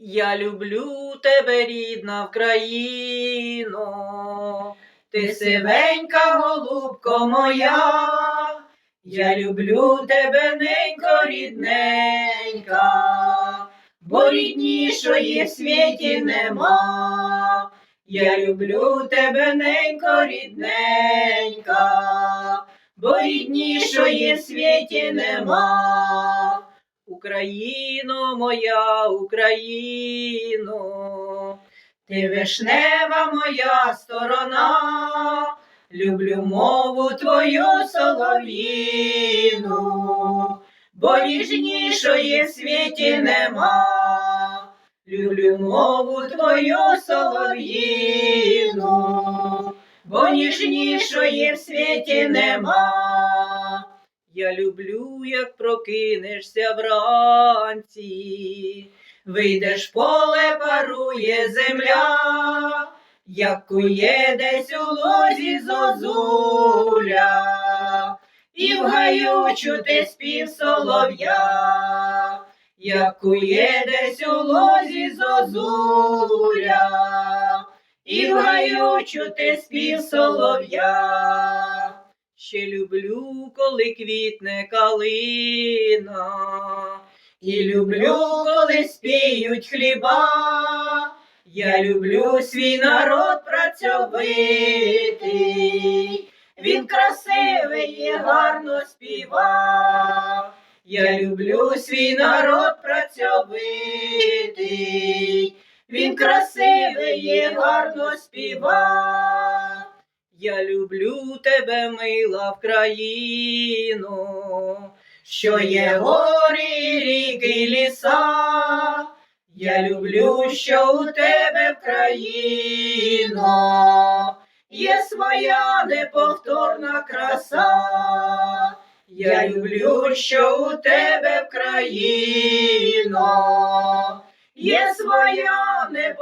Я люблю тебе, рідна Вкраїно, ти сивенька голубко моя, я люблю тебе, ненько рідненька, бо ріднішої в світі нема. Я люблю тебе, ненько рідненька, бо ріднішої в світі нема. Україно моя, Україно, ти вишнева моя сторона, люблю мову твою солов'їну, бо ніжнішої в світі нема. Люблю мову твою солов'їну, бо ніжнішої в світі нема. Я люблю, як прокинешся вранці, вийдеш поле, парує земля, як кує десь у лозі зозуля, і в гаю чути спів солов'я, як кує десь у лозі зозуля, і в гаю чути спів солов'я. Ще люблю, коли квітне калина, і люблю, коли спіють хліба. Я люблю свій народ працьовитий, він красивий і гарно співа. Я люблю свій народ працьовитий, він красивий і гарно співа. Я люблю тебе, мила Вкраїно, що є гори, і ріки, ліса. Я люблю, що у тебе Вкраїно, є своя неповторна краса. Я люблю, що у тебе Вкраїно, є своя неповторна